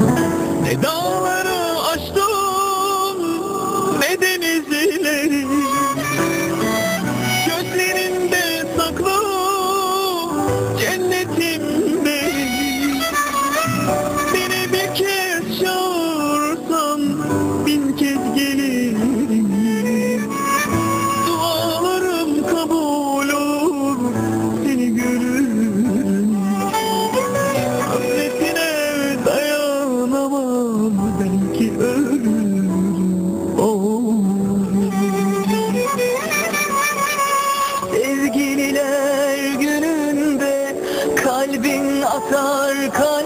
They don't kalbin atar kalbin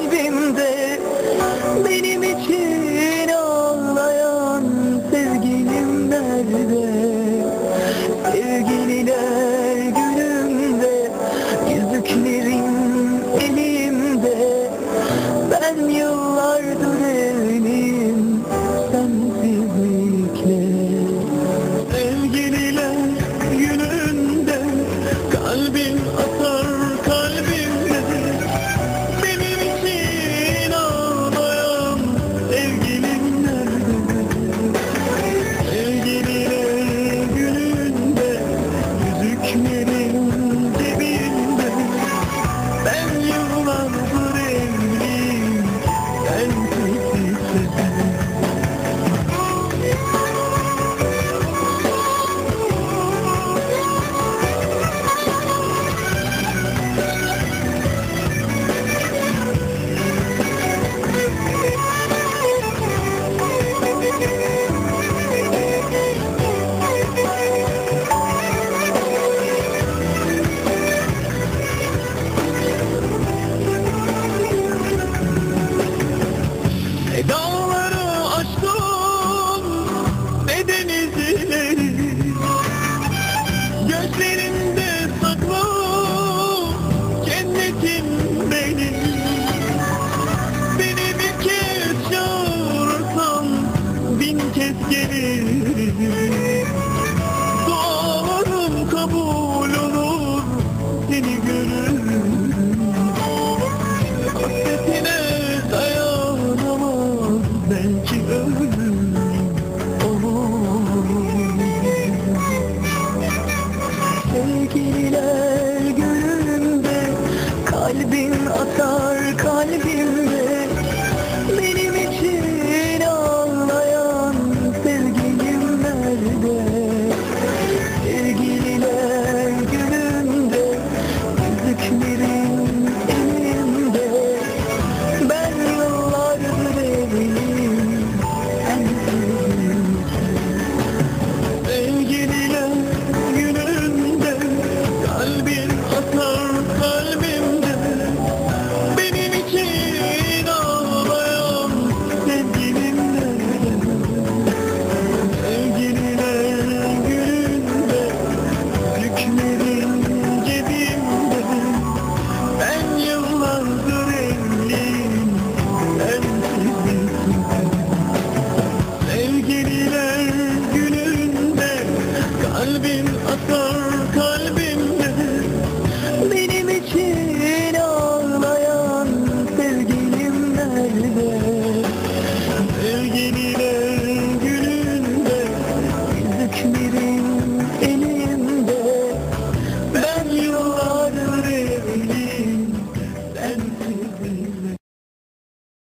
Gözlerim sevgililer gönlümde. Kalbin atar kalbimde. kalbim atar